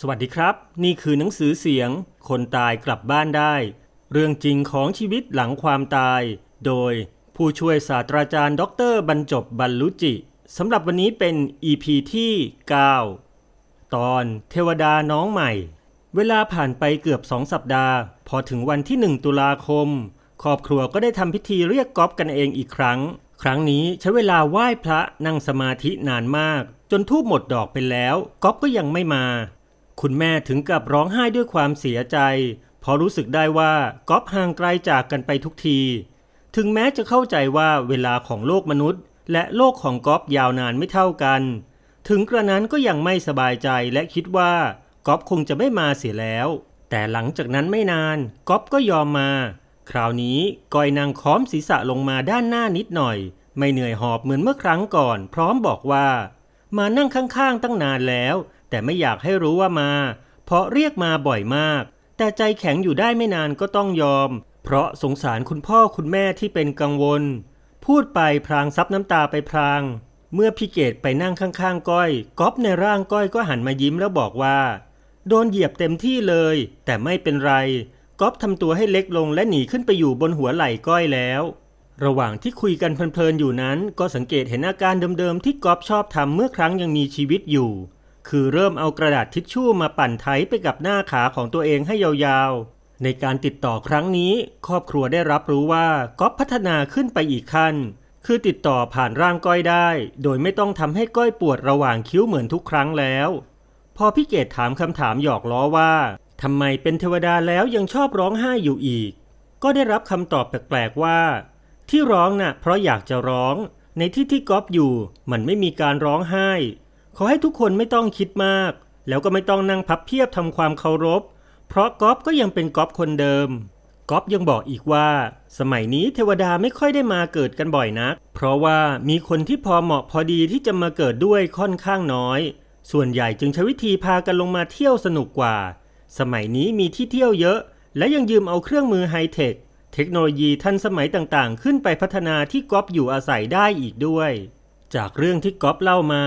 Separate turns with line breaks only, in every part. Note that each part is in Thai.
สวัสดีครับ นี่คือหนังสือเสียง คนตายกลับบ้านได้ เรื่องจริงของชีวิตหลังความตาย โดยผู้ช่วยศาสตราจารย์ ดรบรรจบบรรลุจิสำหรับวันนี้เป็น EP ที่ 9 ตอนเทวดาน้องใหม่ เวลาผ่านไปเกือบสองสัปดาห์ พอถึงวันที่ 1 ตุลาคม ครอบครัวก็ได้ทำพิธีเรียกก๊อฟกันเองอีกครั้ง ครั้งนี้ใช้เวลาไหว้พระนั่งสมาธินานมาก จนทูบหมดดอกไปแล้วก๊อฟก็ยังไม่มา คุณแม่ถึงกับร้องไห้ด้วยความเสียใจ เพราะรู้สึกได้ว่าก๊อฟห่างไกลจากกันไปทุกที ถึงแม้จะเข้าใจว่าเวลาของโลกมนุษย์ และโลกของก๊อฟยาวนานไม่เท่ากัน ถึงกระนั้นก็ยังไม่สบายใจและคิดว่าก๊อฟคงจะไม่มาเสียแล้ว แต่หลังจากนั้นไม่นานก๊อฟก็ยอมมา คราวนี้ก้อยนางค้อมศีรษะลงมาด้านหน้านิดหน่อย ไม่เหนื่อยหอบเหมือนเมื่อครั้งก่อน พร้อมบอกว่า มานั่งข้างๆตั้งนานแล้ว แต่ไม่อยากให้รู้ว่ามา เพราะเรียกมาบ่อยมาก แต่ใจแข็งอยู่ได้ไม่นานก็ต้องยอม เพราะสงสารคุณพ่อคุณแม่ที่เป็นกังวล พูดไปพรางซับน้ำตาไปพราง เมื่อพี่เกดไปนั่งข้างๆก้อยก๊อฟในร่างก้อยก็หันมายิ้มแล้วบอกว่า โดนเหยียบเต็มที่เลย แต่ไม่เป็นไรก๊อฟทำตัวให้เล็กลงและหนีขึ้นไปอยู่บนหัวไหล่ก้อยแล้ว ระหว่างที่คุยกันเพลินๆอยู่นั้น ก็สังเกตเห็นอาการเดิมๆที่ก๊อฟชอบทำเมื่อครั้งยังมีชีวิตอยู่ คือเริ่มเอากระดาษทิชชู่มาปั่นไถไปกับหน้าขาของตัวเองให้ยาวๆ ในการติดต่อครั้งนี้ ครอบครัวได้รับรู้ว่าก๊อฟพัฒนาขึ้นไปอีกขั้น คือติดต่อผ่านร่างก้อยได้ โดยไม่ต้องทำให้ก้อยปวดระหว่างคิ้วเหมือนทุกครั้งแล้ว พอพี่เกดถามคำถามหยอกล้อว่าทำไมเป็นเทวดาแล้วยังชอบร้องไห้อยู่อีก ก็ได้รับคำตอบแปลกๆว่า ที่ร้องน่ะเพราะอยากจะร้อง ในที่ที่ก๊อฟอยู่มันไม่มีการร้องไห้ ขอให้ทุกคนไม่ต้องคิดมาก แล้วก็ไม่ต้องนั่งพับเพียบทำความเคารพ เพราะก๊อฟก็ยังเป็นก๊อฟคนเดิมก๊อฟยังบอกอีกว่า สมัยนี้เทวดาไม่ค่อยได้มาเกิดกันบ่อยนัก เพราะว่ามีคนที่พอเหมาะพอดีที่จะมาเกิดด้วยค่อนข้างน้อย ส่วนใหญ่จึงใช้วิธีพากันลงมาเที่ยวสนุกกว่า สมัยนี้มีที่เที่ยวเยอะ และยังยืมเอาเครื่องมือไฮเทค เทคโนโลยีทันสมัยต่างๆ ขึ้นไปพัฒนาที่ก๊อฟอยู่อาศัยได้อีกด้วย จากเรื่องที่ก๊อฟเล่ามา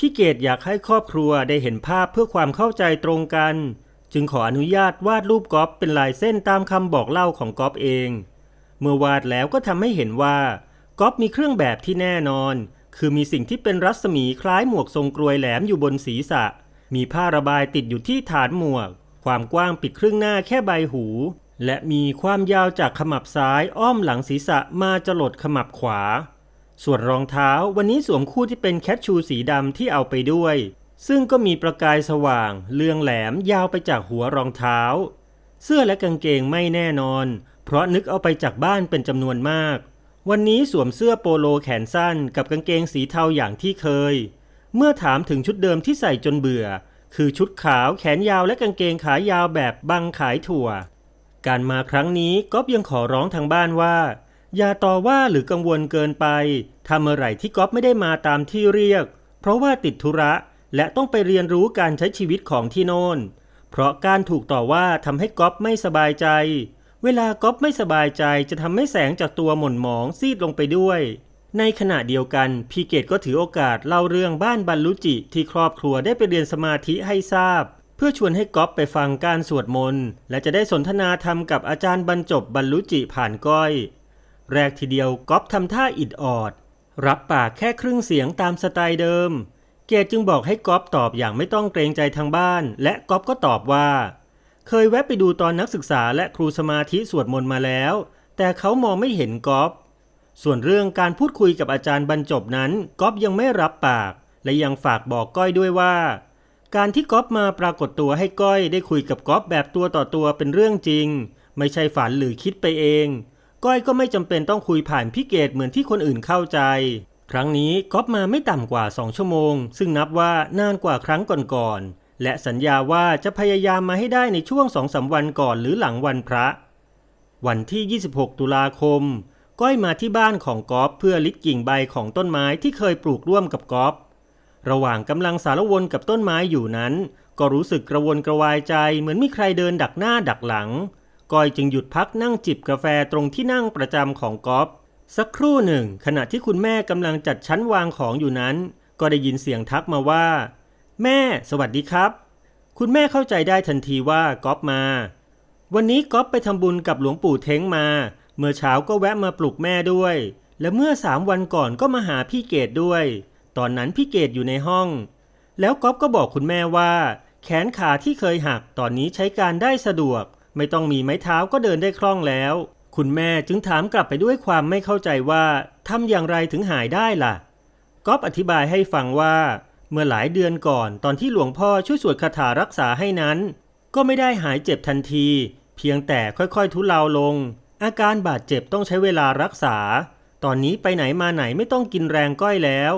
พี่เกดอยากให้ครอบครัวได้เห็นภาพเพื่อความเข้าใจตรงกัน จึงขออนุญาตวาดรูปก๊อฟเป็นลายเส้นตามคำบอกเล่าของก๊อฟเอง เมื่อวาดแล้วก็ทำให้เห็นว่าก๊อฟมีเครื่องแบบที่แน่นอน คือมีสิ่งที่เป็นรัศมีคล้ายหมวกทรงกรวยแหลมอยู่บนศีรษะ มีผ้าระบายติดอยู่ที่ฐานหมวก ความกว้างปิดครึ่งหน้าแค่ใบหู และมีความยาวจากขมับซ้ายอ้อมหลังศีรษะมาจรดขมับขวา ส่วนรองเท้าวันนี้สวมคู่ที่เป็นแคชชูสีดำที่เอาไปด้วย ซึ่งก็มีประกายสว่าง เลืองแหลมยาวไปจากหัวรองเท้า เสื้อและกางเกงไม่แน่นอน เพราะนึกเอาไปจากบ้านเป็นจำนวนมาก วันนี้สวมเสื้อโปโลแขนสั้น กับกางเกงสีเทาอย่างที่เคย เมื่อถามถึงชุดเดิมที่ใส่จนเบื่อ คือชุดขาวแขนยาวและกางเกงขายาวแบบบังขายถั่ว การมาครั้งนี้ก๊อฟยังขอร้องทางบ้านว่า อย่าต่อว่าหรือกังวลเกินไปถ้าเมื่อไหร่ที่ก๊อฟไม่ได้มาตามที่เรียก เพราะว่าติดธุระและต้องไปเรียนรู้การใช้ชีวิตของที่โน่น เพราะการถูกต่อว่าทำให้ก๊อฟไม่สบายใจ เวลาก๊อฟไม่สบายใจจะทำให้แสงจากตัวหม่นหมองซีดลงไปด้วย ในขณะเดียวกันพีเกตก็ถือโอกาสเล่าเรื่องบ้านบรรลุจิที่ครอบครัวได้ไปเรียนสมาธิให้ทราบ เพื่อชวนให้ก๊อฟไปฟังการสวดมนต์และจะได้สนทนาธรรมกับอาจารย์บรรจบบรรลุจิผ่านก้อย แรกทีเดียวก๊อฟทำท่าอิดออด รับปากแค่ครึ่งเสียงตามสไตล์เดิม เกดจึงบอกให้ก๊อฟตอบอย่างไม่ต้องเกรงใจทางบ้าน และก๊อฟก็ตอบว่า เคยแวะไปดูตอนนักศึกษาและครูสมาธิสวดมนต์มาแล้ว แต่เขามองไม่เห็นก๊อฟส่วนเรื่องการพูดคุยกับอาจารย์บรรจบนั้นก๊อฟยังไม่รับปาก และยังฝากบอกก้อยด้วยว่า การที่ก๊อฟมาปรากฏตัวให้ก้อยได้คุยกับก๊อฟแบบตัวต่อตัวเป็นเรื่องจริง ไม่ใช่ฝันหรือคิดไปเอง ก้อยก็ไม่จำเป็นต้องคุยผ่านพี่เกดเหมือนที่คนอื่นเข้าใจ ครั้งนี้ก๊อฟมาไม่ต่ำกว่า 2 ชั่วโมง ซึ่งนับว่านานกว่าครั้งก่อนๆและสัญญาว่าจะพยายามมาให้ได้ในช่วงสองสาวันก่อนหรือหลังวันพระ วันที่ 26 ตุลาคม ก้อยมาที่บ้านของก๊อฟเพื่อลิดกิ่งใบของต้นไม้ที่เคยปลูกร่วมกับก๊อฟระหว่างกำลังสารวนกับต้นไม้อยู่นั้น ก็รู้สึกกระวนกระวายใจเหมือนมีใครเดินดักหน้าดักหลัง ก้อยจึงหยุดพักนั่งจิบกาแฟตรงที่นั่งประจำของก๊อฟสักครู่หนึ่ง ขณะที่คุณแม่กำลังจัดชั้นวางของอยู่นั้น ก็ได้ยินเสียงทักมาว่า แม่ สวัสดีครับ คุณแม่เข้าใจได้ทันทีว่าก๊อฟมา วันนี้ก๊อฟไปทำบุญกับหลวงปู่เท้งมา เมื่อเช้าก็แวะมาปลุกแม่ด้วย และเมื่อสามวันก่อนก็มาหาพี่เกดด้วย ตอนนั้นพี่เกดอยู่ในห้อง แล้วก๊อฟก็บอกคุณแม่ว่า แขนขาที่เคยหักตอนนี้ใช้การได้สะดวก ไม่ต้องมีไม้เท้าก็เดินได้คล่องแล้ว คุณแม่จึงถามกลับไปด้วยความไม่เข้าใจว่าทำอย่างไรถึงหายได้ล่ะก๊อฟอธิบายให้ฟังว่า เมื่อหลายเดือนก่อนตอนที่หลวงพ่อช่วยสวดคาถารักษาให้นั้น ก็ไม่ได้หายเจ็บทันที เพียงแต่ค่อยๆทุเลาลง อาการบาดเจ็บต้องใช้เวลารักษา ตอนนี้ไปไหนมาไหนไม่ต้องกินแรงก้อยแล้ว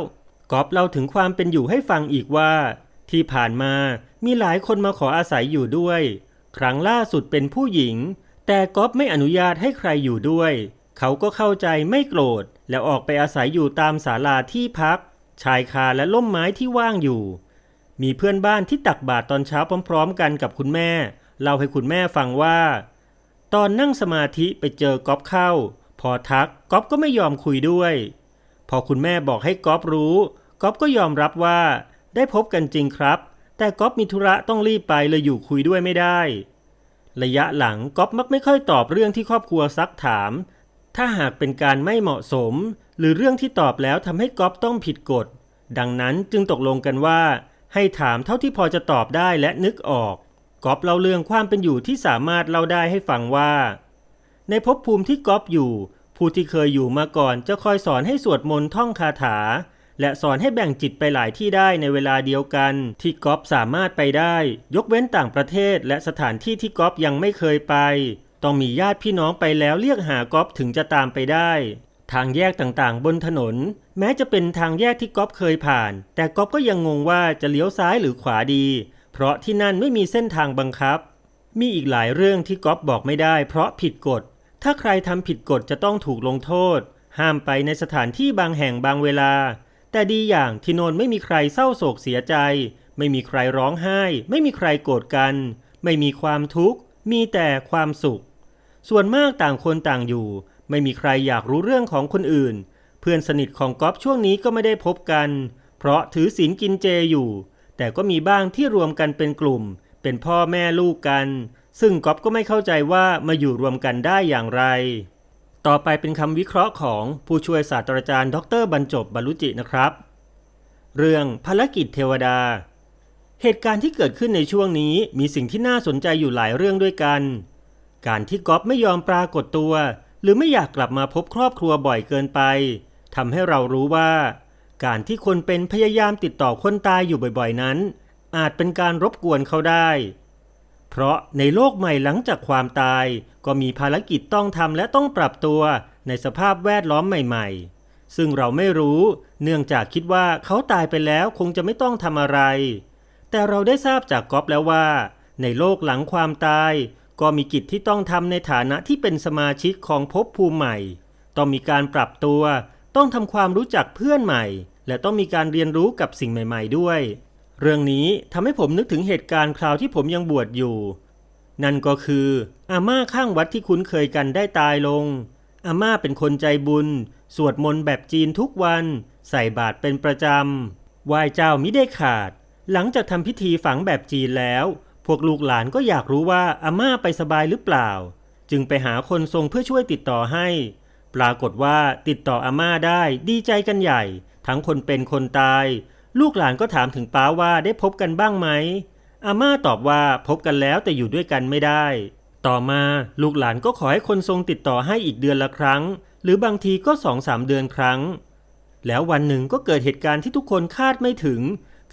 ก๊อฟเล่าถึงความเป็นอยู่ให้ฟังอีกว่า ที่ผ่านมามีหลายคนมาขออาศัยอยู่ด้วย ครั้งล่าสุดเป็นผู้หญิง แต่ก๊อฟไม่อนุญาตให้ใครอยู่ด้วย เขาก็เข้าใจไม่โกรธ แล้วออกไปอาศัยอยู่ตามศาลาที่พัก ชายคาและล่มไม้ที่ว่างอยู่ มีเพื่อนบ้านที่ตักบาตรตอนเช้าพร้อม ๆ กันกับคุณแม่เล่าให้คุณแม่ฟังว่า ตอนนั่งสมาธิไปเจอก๊อฟเข้า พอทักก๊อฟก็ไม่ยอมคุยด้วย พอคุณแม่บอกให้ก๊อฟรู้ก๊อฟก็ยอมรับว่าได้พบกันจริงครับ แต่ก๊อฟมีธุระต้องรีบไปเลยอยู่คุยด้วยไม่ได้ ระยะหลังก๊อฟมักไม่ค่อยตอบเรื่องที่ครอบครัวซักถาม ถ้าหากเป็นการไม่เหมาะสม หรือเรื่องที่ตอบแล้วทำให้ก๊อฟต้องผิดกฎ ดังนั้นจึงตกลงกันว่า ให้ถามเท่าที่พอจะตอบได้และนึกออกก๊อฟเล่าเรื่องความเป็นอยู่ที่สามารถเล่าได้ให้ฟังว่า ในภพภูมิที่ก๊อฟอยู่ ผู้ที่เคยอยู่มาก่อนจะคอยสอนให้สวดมนต์ท่องคาถา และสอนให้แบ่งจิตไปหลายที่ได้ในเวลาเดียวกัน ที่ก๊อฟสามารถไปได้ ยกเว้นต่างประเทศและสถานที่ที่ก๊อฟยังไม่เคยไป ต้องมีญาติพี่น้องไปแล้วเรียกหาก๊อฟถึงจะตามไปได้ ทางแยกต่างๆ บนถนน แม้จะเป็นทางแยกที่ก๊อฟเคยผ่าน แต่ก๊อฟก็ยังงงว่าจะเลี้ยวซ้ายหรือขวาดี เพราะที่นั่นไม่มีเส้นทางบังคับ มีอีกหลายเรื่องที่ก๊อฟบอกไม่ได้ เพราะผิดกฎ ถ้าใครทำผิดกฎจะต้องถูกลงโทษ ห้ามไปในสถานที่บางแห่งบางเวลา แต่ดีอย่างที่โนนไม่มีใครเศร้าโศกเสียใจ ไม่มีใครร้องไห้ ไม่มีใครโกรธกัน ไม่มีความทุกข์ มีแต่ความสุข ส่วนมากต่างคนต่างอยู่ ไม่มีใครอยากรู้เรื่องของคนอื่น เพื่อนสนิทของก๊อฟช่วงนี้ก็ไม่ได้พบกัน เพราะถือศีลกินเจอยู่ แต่ก็มีบ้างที่รวมกันเป็นกลุ่ม เป็นพ่อแม่ลูกกัน ซึ่งก๊อฟก็ไม่เข้าใจว่ามาอยู่รวมกันได้อย่างไร ต่อไปเป็นคำวิเคราะห์ของผู้ช่วยศาสตราจารย์ ดรบรรจบบรรลุจินะครับ เรื่องภารกิจเทวดา เหตุการณ์ที่เกิดขึ้นในช่วงนี้มีสิ่งที่น่าสนใจอยู่หลายเรื่องด้วยกัน การที่ก๊อฟไม่ยอมปรากฏตัว หรือไม่อยากกลับมาพบครอบครัวบ่อยเกินไปทำให้เรารู้ว่า การที่คนเป็นพยายามติดต่อคนตายอยู่บ่อยๆนั้น อาจเป็นการรบกวนเขาได้ เพราะในโลกใหม่หลังจากความตาย ก็มีภารกิจต้องทำและต้องปรับตัวในสภาพแวดล้อมใหม่ๆ ซึ่งเราไม่รู้เนื่องจากคิดว่าเขาตายไปแล้วคงจะไม่ต้องทำอะไร แต่เราได้ทราบจากก๊อฟแล้วว่า ในโลกหลังความตาย ก็มีกิจที่ต้องทำในฐานะที่เป็นสมาชิกของภพภูมิใหม่ ต้องมีการปรับตัว ต้องทำความรู้จักเพื่อนใหม่ และต้องมีการเรียนรู้กับสิ่งใหม่ ๆ ด้วย เรื่องนี้ทำให้ผมนึกถึงเหตุการณ์คราวที่ผมยังบวชอยู่ นั่นก็คือ อาม่าข้างวัดที่คุ้นเคยกันได้ตายลง อาม่าเป็นคนใจบุญ สวดมนต์แบบจีนทุกวัน ใส่บาตรเป็นประจำไหว้เจ้ามิได้ขาด หลังจากทำพิธีฝังแบบจีนแล้ว พวกลูกหลานก็อยากรู้ว่าอาม่าไปสบายหรือเปล่า จึงไปหาคนทรงเพื่อช่วยติดต่อให้ ปรากฏว่าติดต่ออาม่าได้ดีใจกันใหญ่ ทั้งคนเป็นคนตาย ลูกหลานก็ถามถึงป้าว่าได้พบกันบ้างไหม อาม่าตอบว่าพบกันแล้วแต่อยู่ด้วยกันไม่ได้ ต่อมาลูกหลานก็ขอให้คนทรงติดต่อให้อีกเดือนละครั้ง หรือบางทีก็สองสามเดือนครั้ง แล้ววันหนึ่งก็เกิดเหตุการณ์ที่ทุกคนคาดไม่ถึง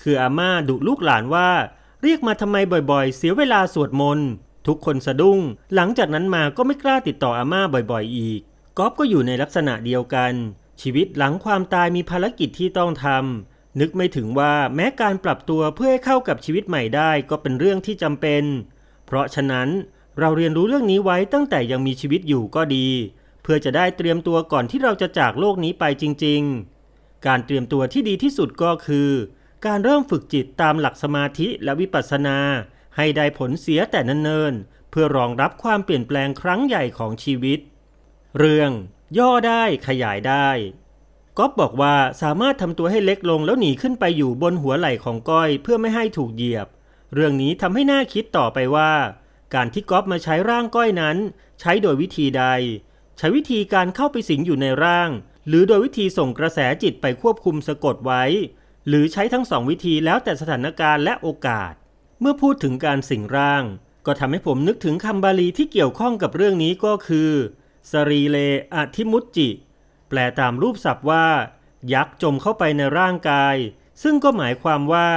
คืออาม่าดุลูกหลานว่า เรียกมาทำไมบ่อยๆ เสียเวลาสวดมนต์ทุกคนสะดุ้ง หลังจากนั้นมาก็ไม่กล้าติดต่ออาม่าบ่อยๆ อีกก๊อฟก็อยู่ในลักษณะเดียวกัน ชีวิตหลังความตายมีภารกิจที่ต้องทำ นึกไม่ถึงว่าแม้การปรับตัวเพื่อให้เข้ากับชีวิตใหม่ได้ก็เป็นเรื่องที่จำเป็น เพราะฉะนั้นเราเรียนรู้เรื่องนี้ไว้ตั้งแต่ยังมีชีวิตอยู่ก็ดี เพื่อจะได้เตรียมตัวก่อนที่เราจะจากโลกนี้ไปจริง ๆ การเตรียมตัวที่ดีที่สุดก็คือ การเริ่มฝึกจิตตามหลักสมาธิและวิปัสสนา ให้ได้ผลเสียแต่นเนินๆเพื่อรองรับความเปลี่ยนแปลงครั้งใหญ่ของชีวิต เรื่อง ย่อได้ขยายได้ ก๊อฟบอกว่าสามารถทำตัวให้เล็กลงแล้วหนีขึ้นไปอยู่บนหัวไหล่ของก้อยเพื่อไม่ให้ถูกเหยียบ เรื่องนี้ทำให้น่าคิดต่อไปว่า การที่ก๊อฟมาใช้ร่างก้อยนั้น ใช้โดยวิธีใด ใช้วิธีการเข้าไปสิงอยู่ในร่าง หรือโดยวิธีส่งกระแสจิตไปควบคุมสะกดไว้ หรือใช้ทั้งสองวิธีแล้วแต่สถานการณ์และโอกาส เมื่อพูดถึงการสิงร่าง ก็ทำให้ผมนึกถึงคำบาลีที่เกี่ยวข้องกับเรื่องนี้ก็คือสรีเลอธิมุตจิ แปลตามรูปศัพท์ว่า ยักษ์จมเข้าไปในร่างกาย ซึ่งก็หมายความว่า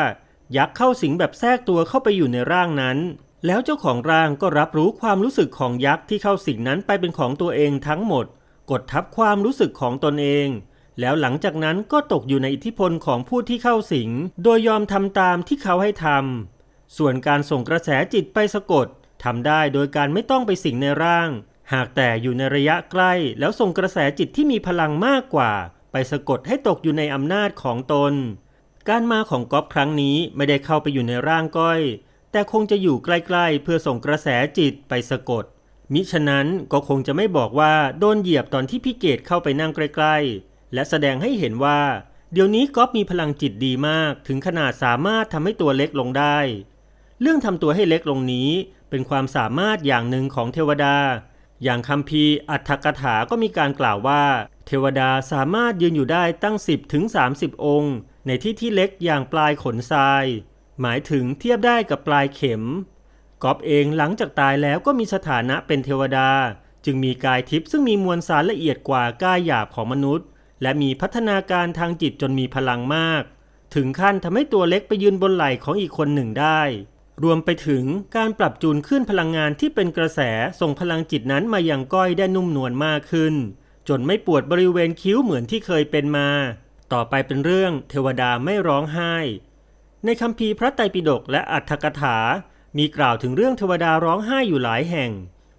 ยักษ์เข้าสิงแบบแทรกตัวเข้าไปอยู่ในร่างนั้น แล้วเจ้าของร่างก็รับรู้ความรู้สึกของยักษ์ที่เข้าสิงนั้นไปเป็นของตัวเองทั้งหมด กดทับความรู้สึกของตนเอง แล้วหลังจากนั้นก็ตกอยู่ในอิทธิพลของผู้ที่เข้าสิง โดยยอมทำตามที่เขาให้ทำส่วนการส่งกระแสจิตไปสะกดทำได้โดยการไม่ต้องไปสิงในร่าง หากแต่อยู่ในระยะใกล้แล้วส่งกระแสจิตที่มีพลังมากกว่า ไปสะกดให้ตกอยู่ในอำนาจของตน การมาของก๊อฟครั้งนี้ไม่ได้เข้าไปอยู่ในร่างก้อย แต่คงจะอยู่ใกล้ๆ เพื่อส่งกระแสจิตไปสะกด มิฉะนั้นก็คงจะไม่บอกว่าโดนเหยียบตอนที่พี่เกดเข้าไปนั่งใกล้ๆ และแสดงให้เห็นว่า เดี๋ยวนี้ก๊อฟมีพลังจิตดีมากถึงขนาดสามารถทำให้ตัวเล็กลงได้ เรื่องทำตัวให้เล็กลงนี้เป็นความสามารถอย่างหนึ่งของเทวดา อย่างคัมภีร์อัฏฐกถาก็มีการกล่าวว่า เทวดาสามารถยืนอยู่ได้ตั้ง 10ถึง30 องค์ ในที่ที่เล็กอย่างปลายขนทราย หมายถึงเทียบได้กับปลายเข็มกอบเองหลังจากตายแล้วก็มีสถานะเป็นเทวดา จึงมีกายทิพย์ซึ่งมีมวลสารละเอียดกว่ากายหยาบของมนุษย์ และมีพัฒนาการทางจิตจนมีพลังมาก ถึงขั้นทำให้ตัวเล็กไปยืนบนไหล่ของอีกคนหนึ่งได้ รวมไปถึงการปรับจูนขึ้นพลังงานที่เป็นกระแสส่งพลังจิตนั้นมาอยังก้อยได้นุ่มนวลมากขึ้น จนไม่ปวดบริเวณคิ้วเหมือนที่เคยเป็นมา ต่อไปเป็นเรื่องเทวดาไม่ร้องไห้ ในคัมภีร์พระไตรปิฎกและอัฏฐกถา มีกล่าวถึงเรื่องเทวดาร้องไห้อยู่หลายแห่ง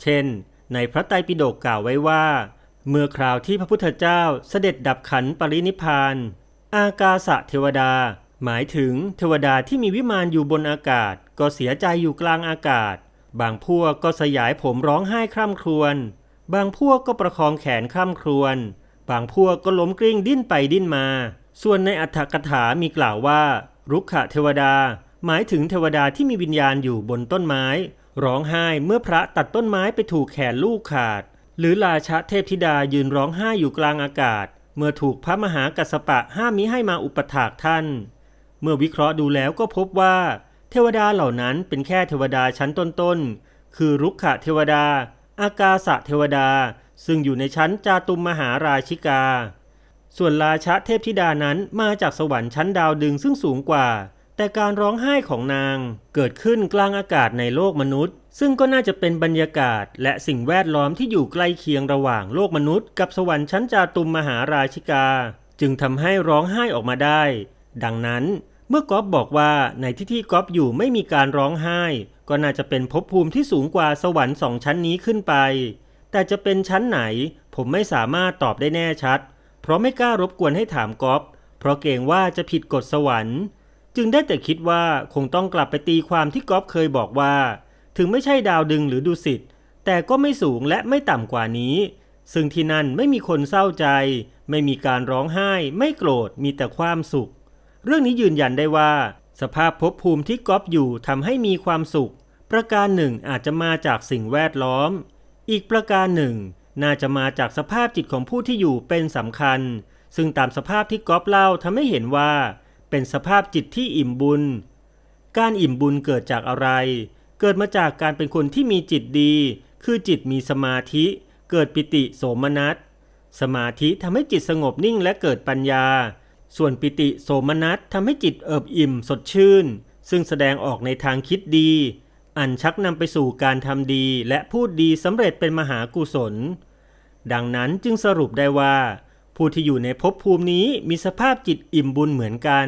เช่น ในพระไตรปิฎกกล่าวไว้ว่า เมื่อคราวที่พระพุทธเจ้าเสด็จดับขันปรินิพพาน อากาสะเทวดา หมายถึงเทวดาที่มีวิมานอยู่บนอากาศก็เสียใจอยู่กลางอากาศ บางพวกก็สยายผมร้องไห้คร่ำครวญ บางพวกก็ประคองแขนคร่ำครวญ บางพวกก็ล้มกลิ้งดิ้นไปดิ้นมา ส่วนในอัฏฐกถามีกล่าวว่า รุกขเทวดา หมายถึงเทวดาที่มีวิญญาณอยู่บนต้นไม้ ร้องไห้เมื่อพระตัดต้นไม้ไปถูกแขนลูกขาด หรือราชาเทพธิดายืนร้องไห้อยู่กลางอากาศ เมื่อถูกพระมหากัสสปะห้ามมิให้มาอุปถากท่าน เมื่อวิเคราะห์ดูแล้วก็พบว่า เทวดาเหล่านั้นเป็นแค่เทวดาชั้นต้นๆ คือรุกขเทวดา อากาสะเทวดา ซึ่งอยู่ในชั้นจาตุมมหาราชิกา ส่วนราชาเทพธิดานั้นมาจากสวรรค์ชั้นดาวดึงซึ่งสูงกว่า แต่การร้องไห้ของนางเกิดขึ้นกลางอากาศในโลกมนุษย์ ซึ่งก็น่าจะเป็นบรรยากาศและสิ่งแวดล้อมที่อยู่ใกล้เคียงระหว่างโลกมนุษย์ กับสวรรค์ชั้นจาตุมมหาราชิกา จึงทำให้ร้องไห้ออกมาได้ ดังนั้น เมื่อก๊อฟบอกว่าในที่ที่ก๊อฟอยู่ไม่มีการร้องไห้ ก็น่าจะเป็นภพภูมิที่สูงกว่าสวรรค์สองชั้นนี้ขึ้นไป แต่จะเป็นชั้นไหน ผมไม่สามารถตอบได้แน่ชัด เพราะไม่กล้ารบกวนให้ถามก๊อฟเพราะเกรงว่าจะผิดกฎสวรรค์ จึงได้แต่คิดว่าคงต้องกลับไปตีความที่ก๊อฟเคยบอกว่า ถึงไม่ใช่ดาวดึงหรือดุสิตแต่ก็ไม่สูงและไม่ต่ำกว่านี้ ซึ่งที่นั่นไม่มีคนเศร้าใจ ไม่มีการร้องไห้ ไม่โกรธมีแต่ความสุข เรื่องนี้ยืนยันได้ว่า สภาพภพภูมิที่ก๊อฟอยู่ทำให้มีความสุข ประการหนึ่งอาจจะมาจากสิ่งแวดล้อม อีกประการหนึ่ง น่าจะมาจากสภาพจิตของผู้ที่อยู่เป็นสำคัญ ซึ่งตามสภาพที่ก๊อฟเล่าทำให้เห็นว่า เป็นสภาพจิตที่อิ่มบุญ การอิ่มบุญเกิดจากอะไร เกิดมาจากการเป็นคนที่มีจิตดี คือจิตมีสมาธิ เกิดปิติโสมนัสสมาธิทำให้จิตสงบนิ่งและเกิดปัญญา ส่วนปิติโสมนัสทำให้จิตเอิบอิ่มสดชื่น ซึ่งแสดงออกในทางคิดดี อันชักนำไปสู่การทำดีและพูดดีสำเร็จเป็นมหากุศล ดังนั้นจึงสรุปได้ว่า ผู้ที่อยู่ในภพภูมินี้มีสภาพจิตอิ่มบุญเหมือนกัน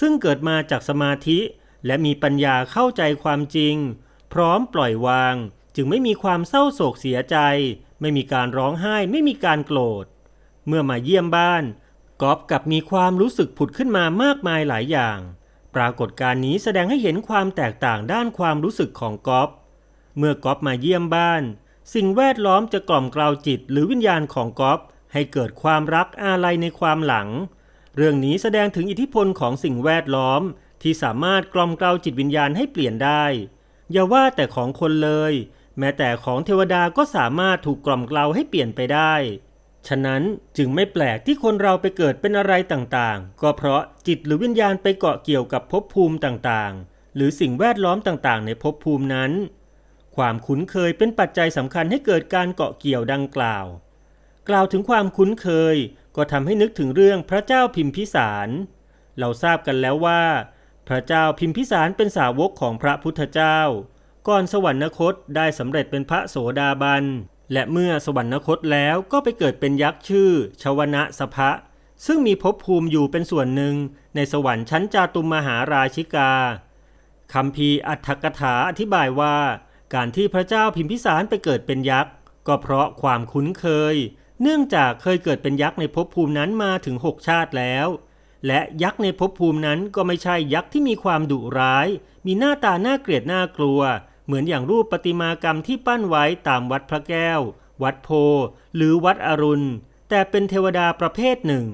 ซึ่งเกิดมาจากสมาธิและมีปัญญาเข้าใจความจริง พร้อมปล่อยวาง จึงไม่มีความเศร้าโศกเสียใจ ไม่มีการร้องไห้ไม่มีการโกรธ เมื่อมาเยี่ยมบ้าน กอบกลับมีความรู้สึกผุดขึ้นมามากมายหลายอย่าง ปรากฏการณ์นี้แสดงให้เห็นความแตกต่างด้านความรู้สึกของกอบเมื่อกอบมาเยี่ยมบ้าน สิ่งแวดล้อมจะกล่อมกล่าวจิตหรือวิญญาณของกอบให้เกิดความรักอาลัยในความหลัง เรื่องนี้แสดงถึงอิทธิพลของสิ่งแวดล้อมที่สามารถกล่อมกล่าวจิตวิญญาณให้เปลี่ยนได้ อย่าว่าแต่ของคนเลย แม้แต่ของเทวดาก็สามารถถูกกล่อมกล่าวให้เปลี่ยนไปได้ ฉะนั้นจึงไม่แปลกที่คนเราไปเกิดเป็นอะไรต่างๆ ก็เพราะจิตหรือวิญญาณไปเกาะเกี่ยวกับภพภูมิต่างๆ หรือสิ่งแวดล้อมต่างๆ ในภพภูมินั้น ความคุ้นเคยเป็นปัจจัยสำคัญให้เกิดการเกาะเกี่ยวดังกล่าว กล่าวถึงความคุ้นเคยก็ทำให้นึกถึงเรื่องพระเจ้าพิมพิสาร เราทราบกันแล้วว่า พระเจ้าพิมพิสารเป็นสาวกของพระพุทธเจ้า ก่อนสวรรคตได้สำเร็จเป็นพระโสดาบัน และเมื่อสวรรคตแล้วก็ไปเกิดเป็นยักษ์ชื่อ ชวนะสภะซึ่งมีภพภูมิอยู่เป็นส่วนหนึ่งในสวรรค์ชั้นจาตุมมหาราชิกาคำพีอัตถกถาอธิบายว่า การที่พระเจ้าพิมพิสารไปเกิดเป็นยักษ์ ก็เพราะความคุ้นเคย เนื่องจากเคยเกิดเป็นยักษ์ในภพภูมินั้นมาถึงหกชาติแล้ว และยักษ์ในภพภูมินั้นก็ไม่ใช่ยักษ์ที่มีความดุร้าย มีหน้าตาน่าเกลียดน่ากลัว เหมือนอย่างรูปประติมากรรมที่ปั้นไว้ตามวัดพระแก้ว วัดโพ หรือวัดอรุณ แต่เป็นเทวดาประเภทหนึ่ง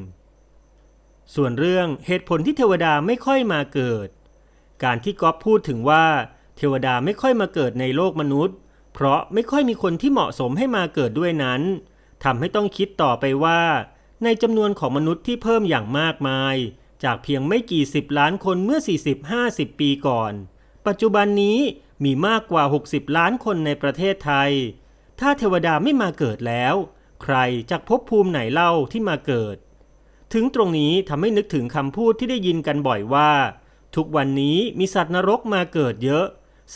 ส่วนเรื่องเหตุผลที่เทวดาไม่ค่อยมาเกิด การที่ก๊อฟพูดถึงว่า เทวดาไม่ค่อยมาเกิดในโลกมนุษย์ เพราะไม่ค่อยมีคนที่เหมาะสมให้มาเกิดด้วยนั้นทำให้ต้องคิดต่อไปว่า ในจำนวนของมนุษย์ที่เพิ่มอย่างมากมาย จากเพียงไม่กี่สิบล้านคนเมื่อ 40-50 ปีก่อน ปัจจุบันนี้ มีมากกว่า 60 ล้านคนในประเทศไทย ถ้าเทวดาไม่มาเกิดแล้ว ใครจากภพภูมิไหนเล่าที่มาเกิด ถึงตรงนี้ทำให้นึกถึงคำพูดที่ได้ยินกันบ่อยว่า ทุกวันนี้มีสัตว์นรกมาเกิดเยอะ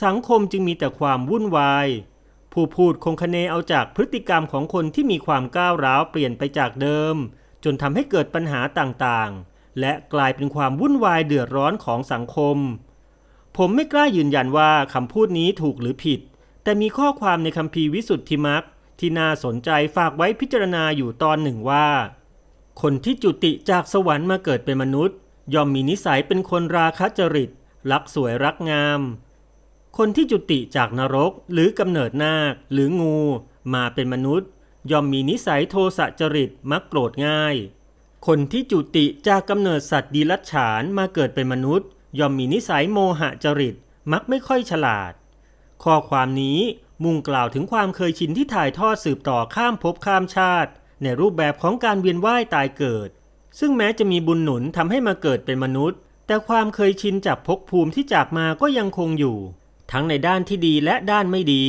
สังคมจึงมีแต่ความวุ่นวาย ผู้พูดคงคเนเอาจากพฤติกรรมของคนที่มีความก้าวร้าวเปลี่ยนไปจากเดิม จนทำให้เกิดปัญหาต่างๆ และกลายเป็นความวุ่นวายเดือดร้อนของสังคม ผมไม่กล้ายืนยันว่าคำพูดนี้ถูกหรือผิด แต่มีข้อความในคัมภีวิสุทธิมักที่น่าสนใจฝากไว้พิจารณาอยู่ตอนหนึ่งว่า คนที่จุติจากสวรรค์มาเกิดเป็นมนุษย์ ย่อมมีนิสัยเป็นคนราคะจริต รักสวยรักงาม คนที่จุติจากนรกหรือกำเนิดนาคหรืองูมาเป็นมนุษย์ ย่อมมีนิสัยโทสะจริตมักโกรธง่าย คนที่จุติจากกำเนิดสัตว์ดีลัดฉานมาเกิดเป็นมนุษย์ ย่อมมีนิสัยโมหะจริตมักไม่ค่อยฉลาด ข้อความนี้มุ่งกล่าวถึงความเคยชินที่ถ่ายทอดสืบต่อข้ามภพข้ามชาติ ในรูปแบบของการเวียนว่ายตายเกิด ซึ่งแม้จะมีบุญหนุนทำให้มาเกิดเป็นมนุษย์ แต่ความเคยชินจากภพภูมิที่จากมาก็ยังคงอยู่ ทั้งในด้านที่ดีและด้านไม่ดี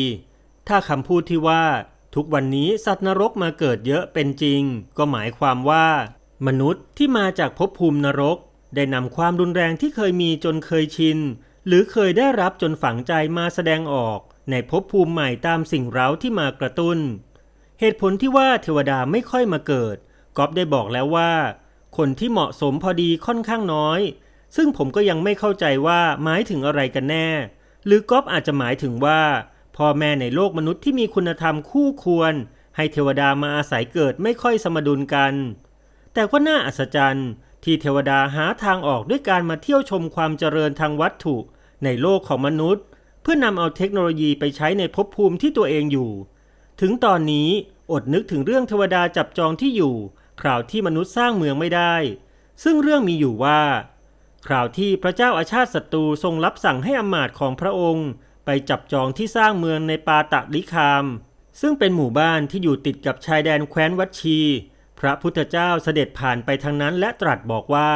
ถ้าคำพูดที่ว่า ทุกวันนี้สัตว์นรกมาเกิดเยอะเป็นจริง ก็หมายความว่า มนุษย์ที่มาจากภพภูมินรก ได้นำความรุนแรงที่เคยมีจนเคยชิน หรือเคยได้รับจนฝังใจมาแสดงออก ในภพภูมิใหม่ตามสิ่งเร้าที่มากระตุ้น เหตุผลที่ว่าเทวดาไม่ค่อยมาเกิดก๊อฟได้บอกแล้วว่า คนที่เหมาะสมพอดีค่อนข้างน้อย ซึ่งผมก็ยังไม่เข้าใจว่าหมายถึงอะไรกันแน่ หรือก๊อฟอาจจะหมายถึงว่าพ่อแม่ในโลกมนุษย์ที่มีคุณธรรมคู่ควร ให้เทวดามาอาศัยเกิดไม่ค่อยสมดุลกัน แต่ก็น่าอัศจรรย์ ที่เทวดาหาทางออกด้วยการมาเที่ยวชมความเจริญทางวัตถุในโลกของมนุษย์ เพื่อนำเอาเทคโนโลยีไปใช้ในภพภูมิที่ตัวเองอยู่ ถึงตอนนี้อดนึกถึงเรื่องเทวดาจับจองที่อยู่ คราวที่มนุษย์สร้างเมืองไม่ได้ ซึ่งเรื่องมีอยู่ว่า คราวที่พระเจ้าอาชาติศัตรูทรงรับสั่งให้อมาตของพระองค์ ไปจับจองที่สร้างเมืองในปาตะลิคาม ซึ่งเป็นหมู่บ้านที่อยู่ติดกับชายแดนแคว้นวัชี พระพุทธเจ้าเสด็จผ่านไปทางนั้นและตรัสบอกว่า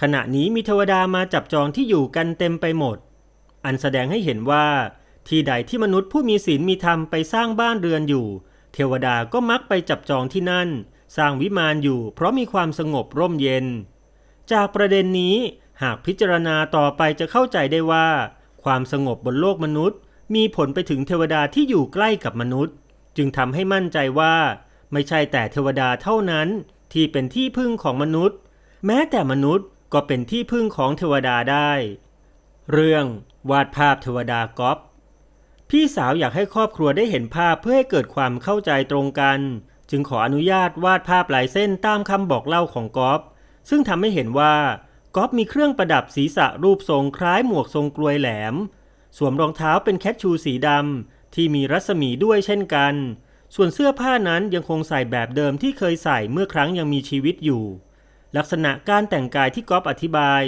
ขณะนี้มีเทวดามาจับจองที่อยู่กันเต็มไปหมด อันแสดงให้เห็นว่า ที่ใดที่มนุษย์ผู้มีศีลมีธรรมไปสร้างบ้านเรือนอยู่ เทวดาก็มักไปจับจองที่นั่น สร้างวิมานอยู่ เพราะมีความสงบร่มเย็น จากประเด็นนี้หากพิจารณาต่อไปจะเข้าใจได้ว่า ความสงบบนโลกมนุษย์ มีผลไปถึงเทวดาที่อยู่ใกล้กับมนุษย์ จึงทำให้มั่นใจว่า ไม่ใช่แต่เทวดาเท่านั้นที่เป็นที่พึ่งของมนุษย์ แม้แต่มนุษย์ก็เป็นที่พึ่งของเทวดาได้ เรื่องวาดภาพเทวดาก๊อปพี่สาวอยากให้ครอบครัวได้เห็นภาพเพื่อให้เกิดความเข้าใจตรงกัน จึงขออนุญาตวาดภาพลายเส้นตามคำบอกเล่าของก๊อฟซึ่งทำให้เห็นว่าก๊อฟมีเครื่องประดับศีรษะรูปทรงคล้ายหมวกทรงกลวยแหลม สวมรองเท้าเป็นแคชชูสีดำที่มีรัศมีด้วยเช่นกัน ส่วนเสื้อผ้านั้นยังคงใส่แบบเดิมที่เคยใส่เมื่อครั้งยังมีชีวิตอยู่ ลักษณะการแต่งกายที่ก๊อฟอธิบาย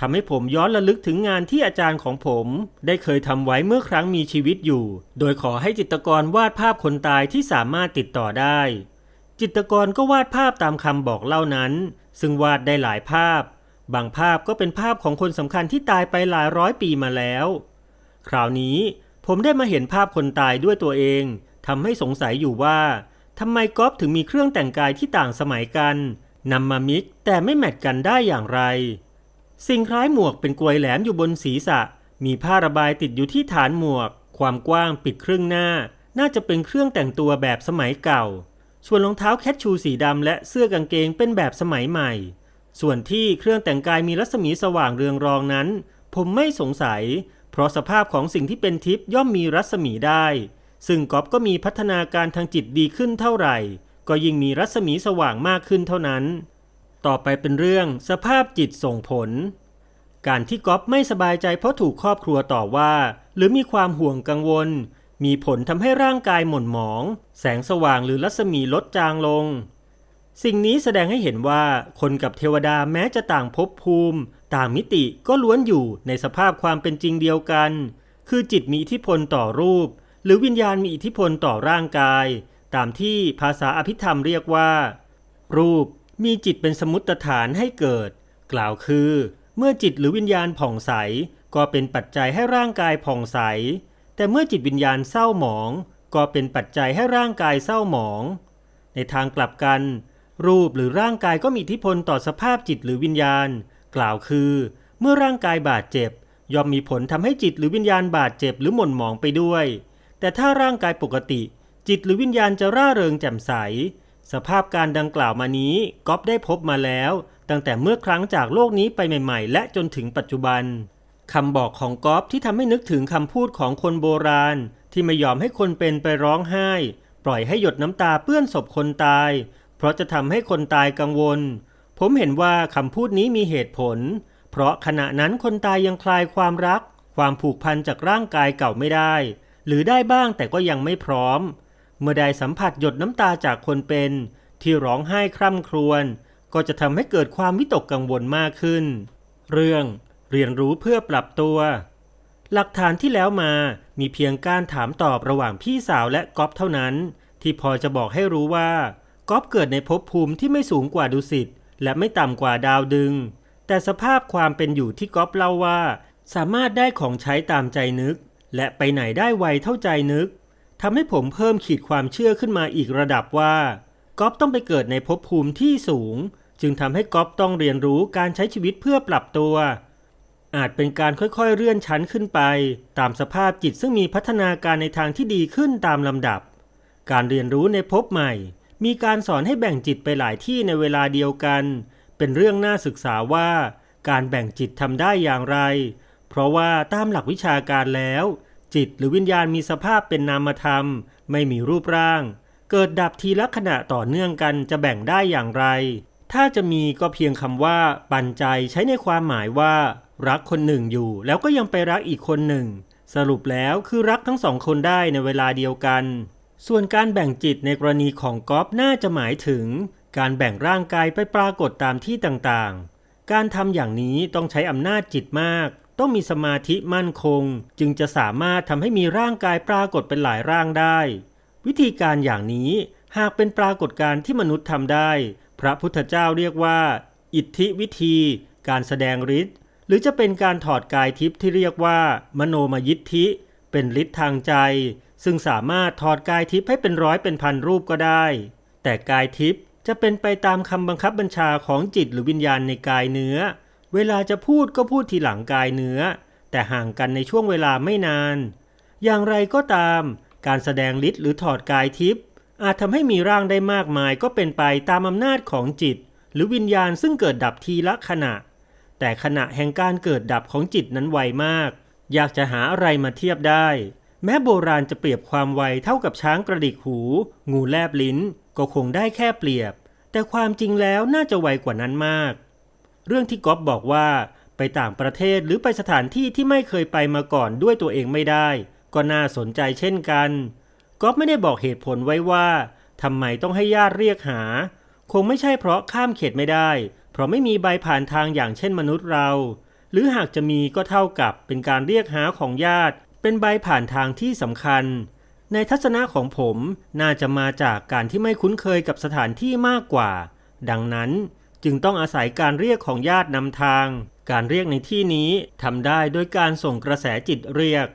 ทำให้ผมย้อนระลึกถึงงานที่อาจารย์ของผม ได้เคยทำไว้เมื่อครั้งมีชีวิตอยู่ โดยขอให้จิตรกรวาดภาพคนตายที่สามารถติดต่อได้ จิตรกรก็วาดภาพตามคำบอกเล่านั้น ซึ่งวาดได้หลายภาพ บางภาพก็เป็นภาพของคนสำคัญที่ตายไปหลายร้อยปีมาแล้ว คราวนี้ผมได้มาเห็นภาพคนตายด้วยตัวเอง ทำให้สงสัยอยู่ว่าทำไมก๊อฟถึงมีเครื่องแต่งกายที่ต่างสมัยกันนำมามิกแต่ไม่แมทกันได้อย่างไร สิ่งคล้ายหมวกเป็นกลวยแหลมอยู่บนศีรษะ มีผ้าระบายติดอยู่ที่ฐานหมวก ความกว้างปิดครึ่งหน้า น่าจะเป็นเครื่องแต่งตัวแบบสมัยเก่า ส่วนรองเท้าแคชชูสีดำและเสื้อกางเกงเป็นแบบสมัยใหม่ ส่วนที่เครื่องแต่งกายมีรัศมีสว่างเรืองรองนั้น ผมไม่สงสัย เพราะสภาพของสิ่งที่เป็นทิพย์ย่อมมีรัศมีได้ ซึ่งก๊อฟก็มีพัฒนาการทางจิตดีขึ้นเท่าไหร่ ก็ยิ่งมีรัศมีสว่างมากขึ้นเท่านั้น ต่อไปเป็นเรื่องสภาพจิตส่งผล การที่ก๊อฟไม่สบายใจเพราะถูกครอบครัวต่อว่า หรือมีความห่วงกังวล มีผลทำให้ร่างกายหม่นหมอง แสงสว่างหรือรัศมีลดจางลง สิ่งนี้แสดงให้เห็นว่าคนกับเทวดาแม้จะต่างภพภูมิ ต่างมิติก็ล้วนอยู่ในสภาพความเป็นจริงเดียวกัน คือจิตมีอิทธิพลต่อรูป หรือวิญญาณมีอิทธิพลต่อร่างกาย ตามที่ภาษาอภิธรรมเรียกว่า รูปมีจิตเป็นสมุตฐานให้เกิด กล่าวคือ เมื่อจิตหรือวิญญาณผ่องใส ก็เป็นปัจจัยให้ร่างกายผ่องใส แต่เมื่อจิตวิญญาณเศร้าหมอง ก็เป็นปัจจัยให้ร่างกายเศร้าหมอง ในทางกลับกัน รูปหรือร่างกายก็มีอิทธิพลต่อสภาพจิตหรือวิญญาณ กล่าวคือ เมื่อร่างกายบาดเจ็บย่อมมีผลทำให้จิตหรือวิญญาณบาดเจ็บหรือหม่นหมองไปด้วย แต่ถ้าร่างกายปกติ จิตหรือวิญญาณจะร่าเริงแจ่มใส สภาพการดังกล่าวมานี้ก๊อฟได้พบมาแล้ว ตั้งแต่เมื่อครั้งจากโลกนี้ไปใหม่ ๆ และจนถึงปัจจุบันคำบอกของก๊อฟที่ทำให้นึกถึงคำพูดของคนโบราณ ที่ไม่ยอมให้คนเป็นไปร้องไห้ ปล่อยให้หยดน้ำตาเปื้อนศพคนตาย เพราะจะทำให้คนตายกังวล ผมเห็นว่าคำพูดนี้มีเหตุผล เพราะขณะนั้นคนตายยังคลายความรัก ความผูกพันจากร่างกายเก่าไม่ได้ หรือได้บ้างแต่ก็ยังไม่พร้อม เมื่อได้สัมผัสหยดน้ำตาจากคนเป็น ที่ร้องไห้คร่ำครวญก็จะทำให้เกิดความวิตกกังวลมากขึ้น เรื่องเรียนรู้เพื่อปรับตัว หลักฐานที่แล้วมามีเพียงการถามตอบระหว่างพี่สาวและก๊อฟเท่านั้น ที่พอจะบอกให้รู้ว่าก๊อฟเกิดในภพภูมิที่ไม่สูงกว่าดุสิตและไม่ต่ำกว่าดาวดึง แต่สภาพความเป็นอยู่ที่ก๊อฟเล่าว่า สามารถได้ของใช้ตามใจนึก และไปไหนได้ไวเท่าใจนึกทำให้ผมเพิ่มขีดความเชื่อขึ้นมาอีกระดับว่าก๊อฟต้องไปเกิดในภพภูมิที่สูง จึงทำให้ก๊อฟต้องเรียนรู้การใช้ชีวิตเพื่อปรับตัว อาจเป็นการค่อยๆเลื่อนชั้นขึ้นไป ตามสภาพจิตซึ่งมีพัฒนาการในทางที่ดีขึ้นตามลำดับ การเรียนรู้ในภพใหม่ มีการสอนให้แบ่งจิตไปหลายที่ในเวลาเดียวกัน เป็นเรื่องน่าศึกษาว่า การแบ่งจิตทำได้อย่างไร เพราะว่าตามหลักวิชาการแล้ว จิตหรือวิญญาณมีสภาพเป็นนามธรรม ไม่มีรูปร่าง เกิดดับทีละขณะต่อเนื่องกันจะแบ่งได้อย่างไร ถ้าจะมีก็เพียงคำว่า ปันใจใช้ในความหมายว่า รักคนหนึ่งอยู่ แล้วก็ยังไปรักอีกคนหนึ่ง สรุปแล้วคือรักทั้งสองคนได้ในเวลาเดียวกัน ส่วนการแบ่งจิตในกรณีของก๊อฟน่าจะหมายถึง การแบ่งร่างกายไปปรากฏตามที่ต่างๆ การทำอย่างนี้ต้องใช้อำนาจจิตมาก ต้องมีสมาธิมั่นคง จึงจะสามารถทำให้มีร่างกายปรากฏเป็นหลายร่างได้ วิธีการอย่างนี้หากเป็นปรากฏการณ์ที่มนุษย์ทำได้ พระพุทธเจ้าเรียกว่า อิทธิวิธี การแสดงฤทธิ์หรือจะเป็นการถอดกายทิพย์ที่เรียกว่า มโนมยิทธิ เป็นฤทธิ์ทางใจ ซึ่งสามารถถอดกายทิพย์ให้เป็นร้อยเป็นพันรูปก็ได้ แต่กายทิพย์จะเป็นไปตามคำบังคับบัญชาของจิตหรือวิญญาณในกายเนื้อ เวลาจะพูดก็พูดทีหลังกายเนื้อ แต่ห่างกันในช่วงเวลาไม่นาน อย่างไรก็ตาม การแสดงฤทธิ์หรือถอดกายทิพย์อาจทำให้มีร่างได้มากมายก็เป็นไปตามอำนาจของจิต หรือวิญญาณซึ่งเกิดดับทีละขณะ แต่ขณะแห่งการเกิดดับของจิตนั้นไวมาก อยากจะหาอะไรมาเทียบได้ แม้โบราณจะเปรียบความไวเท่ากับช้างกระดิกหู งูแลบลิ้น ก็คงได้แค่เปรียบ แต่ความจริงแล้วน่าจะไวกว่านั้นมาก เรื่องที่ก๊อฟบอกว่าไปต่างประเทศหรือไปสถานที่ที่ไม่เคยไปมาก่อนด้วยตัวเองไม่ได้ ก็น่าสนใจเช่นกันก๊อฟไม่ได้บอกเหตุผลไว้ว่าทำไมต้องให้ญาติเรียกหา คงไม่ใช่เพราะข้ามเขตไม่ได้ เพราะไม่มีใบผ่านทางอย่างเช่นมนุษย์เรา หรือหากจะมีก็เท่ากับเป็นการเรียกหาของญาติ เป็นใบผ่านทางที่สำคัญ ในทัศนะของผมน่าจะมาจากการที่ไม่คุ้นเคยกับสถานที่มากกว่า ดังนั้น จึงต้องอาศัยการเรียกของญาตินำทาง การเรียกในที่นี้ทำได้โดยการส่งกระแสจิตเรียก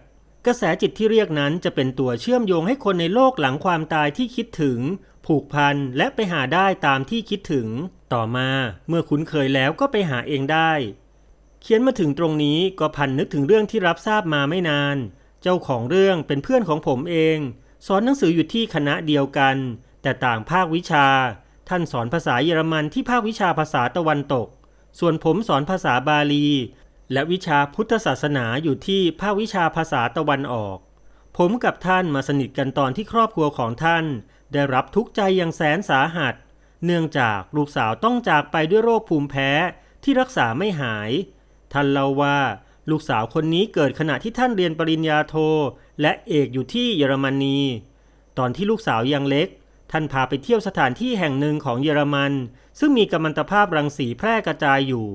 กระแสจิตที่เรียกนั้นจะเป็นตัวเชื่อมโยงให้คนในโลกหลังความตายที่คิดถึง ผูกพันและไปหาได้ตามที่คิดถึง ต่อมาเมื่อคุ้นเคยแล้วก็ไปหาเองได้ เขียนมาถึงตรงนี้ก็พันนึกถึงเรื่องที่รับทราบมาไม่นาน เจ้าของเรื่องเป็นเพื่อนของผมเอง สอนหนังสืออยู่ที่คณะเดียวกัน แต่ต่างภาควิชา ท่านสอนภาษาเยอรมันที่ภาควิชาภาษาตะวันตก ส่วนผมสอนภาษาบาลี และวิชาพุทธศาสนาอยู่ที่ภาควิชาภาษาตะวันออก ผมกับท่านมาสนิทกันตอนที่ครอบครัวของท่าน ได้รับทุกข์ใจอย่างแสนสาหัส เนื่องจากลูกสาวต้องจากไปด้วยโรคภูมิแพ้ที่รักษาไม่หาย ท่านเล่าว่าลูกสาวคนนี้เกิดขณะที่ท่านเรียนปริญญาโท และเอกอยู่ที่เยอรมนี ตอนที่ลูกสาวยังเล็ก ท่านพาไปเที่ยวสถานที่แห่งหนึ่งของเยอรมัน ซึ่งมีกัมมันตภาพรังสีแพร่กระจายอยู่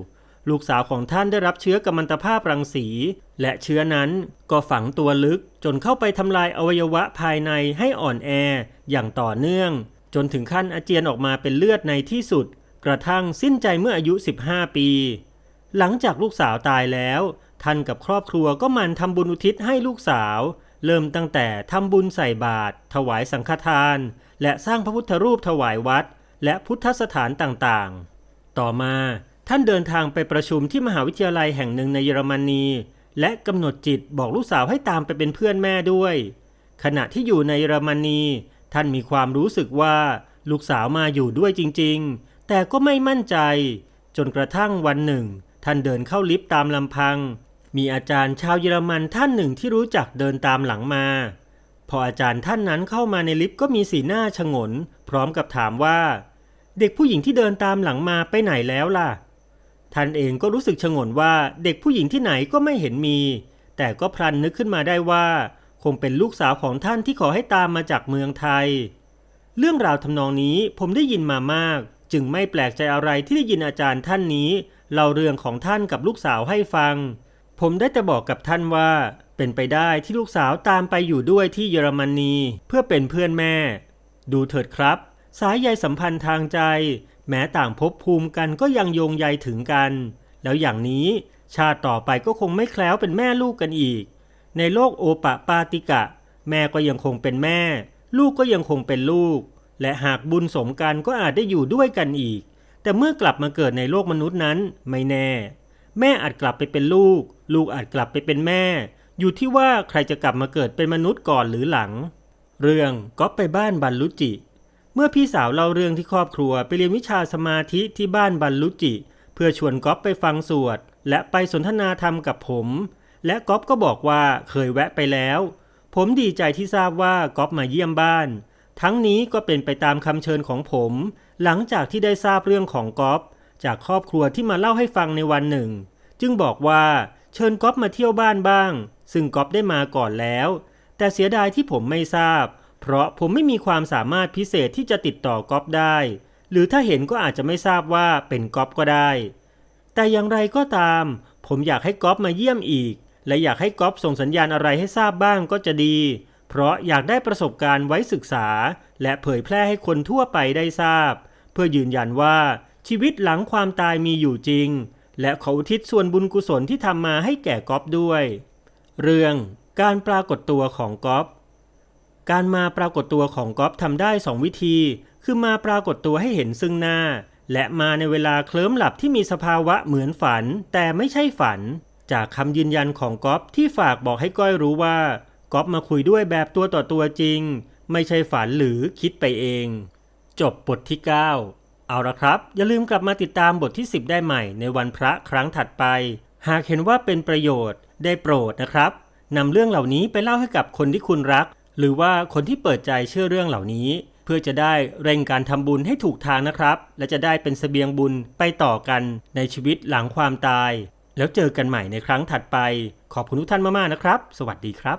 ลูกสาวของท่านได้รับเชื้อกัมมันตภาพรังสี และเชื้อนั้นก็ฝังตัวลึกจนเข้าไปทำลายอวัยวะภายในให้อ่อนแออย่างต่อเนื่อง จนถึงขั้นอาเจียนออกมาเป็นเลือดในที่สุด กระทั่งสิ้นใจเมื่ออายุ 15 ปี หลังจากลูกสาวตายแล้ว ท่านกับครอบครัวก็มันทำบุญอุทิศให้ลูกสาว เริ่มตั้งแต่ทำบุญใส่บาตรถวายสังฆทาน และสร้างพระพุทธรูปถวายวัด และพุทธสถานต่างๆ ต่อมาท่านเดินทางไปประชุมที่มหาวิทยาลัยแห่งหนึ่งในเยอรมนี และกำหนดจิตบอกลูกสาวให้ตามไปเป็นเพื่อนแม่ด้วย ขณะที่อยู่ในเยอรมนี ท่านมีความรู้สึกว่าลูกสาวมาอยู่ด้วยจริง ๆ แต่ก็ไม่มั่นใจ จนกระทั่งวันหนึ่ง ท่านเดินเข้าลิฟต์ตามลำพัง มีอาจารย์ชาวเยอรมันท่านหนึ่งที่รู้จักเดินตามหลังมา พออาจารย์ท่านนั้นเข้ามาในลิฟต์ก็มีสีหน้าชงน พร้อมกับถามว่า เด็กผู้หญิงที่เดินตามหลังมาไปไหนแล้วล่ะ ท่านเองก็รู้สึกชงนว่าเด็กผู้หญิงที่ไหนก็ไม่เห็นมี แต่ก็พลันนึกขึ้นมาได้ว่า คงเป็นลูกสาวของท่านที่ขอให้ตามมาจากเมืองไทย เรื่องราวทำนองนี้ผมได้ยินมามาก จึงไม่แปลกใจอะไรที่ได้ยินอาจารย์ท่านนี้เล่าเรื่องของท่านกับลูกสาวให้ฟัง ผมได้แต่บอกกับท่านว่า เป็นไปได้ที่ลูกสาวตามไปอยู่ด้วยที่เยอรมนีเพื่อเป็นเพื่อนแม่ ดูเถิดครับ สายใยสัมพันธ์ทางใจ แม้ต่างภพภูมิกันก็ยังโยงใยถึงกัน แล้วอย่างนี้ชาติต่อไปก็คงไม่แคล้วเป็นแม่ลูกกันอีก ในโลกโอปะปาติกะ แม่ก็ยังคงเป็นแม่ ลูกก็ยังคงเป็นลูก และหากบุญสมกันก็อาจได้อยู่ด้วยกันอีก แต่เมื่อกลับมาเกิดในโลกมนุษย์นั้นไม่แน่ แม่อาจกลับไปเป็นลูก ลูกอาจกลับไปเป็นแม่ อยู่ที่ว่าใครจะกลับมาเกิดเป็นมนุษย์ก่อนหรือหลัง เรื่องก็ไปบ้านบรรลุจิ เมื่อพี่สาวเล่าเรื่องที่ครอบครัวไปเรียนวิชาสมาธิที่บ้านบรรลุจิ เพื่อชวนก๊อฟไปฟังสวด และไปสนทนาธรรมกับผม และก๊อฟก็บอกว่าเคยแวะไปแล้ว ผมดีใจที่ทราบว่าก๊อฟมาเยี่ยมบ้าน ทั้งนี้ก็เป็นไปตามคำเชิญของผม หลังจากที่ได้ทราบเรื่องของก๊อฟจากครอบครัวที่มาเล่าให้ฟังในวันหนึ่ง จึงบอกว่า เชิญก๊อฟมาเที่ยวบ้านบ้าง ซึ่งก๊อฟได้มาก่อนแล้ว แต่เสียดายที่ผมไม่ทราบ เพราะผมไม่มีความสามารถพิเศษที่จะติดต่อก๊อฟได้ หรือถ้าเห็นก็อาจจะไม่ทราบว่าเป็นก๊อฟก็ได้ แต่อย่างไรก็ตาม ผมอยากให้ก๊อฟมาเยี่ยมอีก และอยากให้ก๊อฟส่งสัญญาณอะไรให้ทราบบ้างก็จะดี เพราะอยากได้ประสบการณ์ไว้ศึกษา และเผยแพร่ให้คนทั่วไปได้ทราบ เพื่อยืนยันว่าชีวิตหลังความตายมีอยู่จริง และขออุทิศส่วนบุญกุศลที่ทำมาให้แก่ก๊อฟด้วย เรื่องการปรากฏตัวของก๊อฟการมาปรากฏตัวของก๊อฟทำได้สองวิธี คือมาปรากฏตัวให้เห็นซึ่งหน้า และมาในเวลาเคลิ้มหลับที่มีสภาวะเหมือนฝัน แต่ไม่ใช่ฝัน จากคำยืนยันของก๊อฟที่ฝากบอกให้ก้อยรู้ว่าก๊อฟมาคุยด้วยแบบตัวต่อตัวจริง ไม่ใช่ฝันหรือคิดไปเอง จบบทที่ 9 เอาละครับ อย่าลืมกลับมาติดตามบทที่ 10 ได้ใหม่ในวันพระครั้งถัดไป หากเห็นว่าเป็นประโยชน์ได้โปรดนะครับนำเรื่องเหล่านี้ไปเล่าให้กับคนที่คุณรัก หรือว่าคนที่เปิดใจเชื่อเรื่องเหล่านี้ เพื่อจะได้เร่งการทำบุญให้ถูกทางนะครับ และจะได้เป็นเสบียงบุญไปต่อกันในชีวิตหลังความตาย แล้วเจอกันใหม่ในครั้งถัดไป ขอบคุณทุกท่านมากๆนะครับ สวัสดีครับ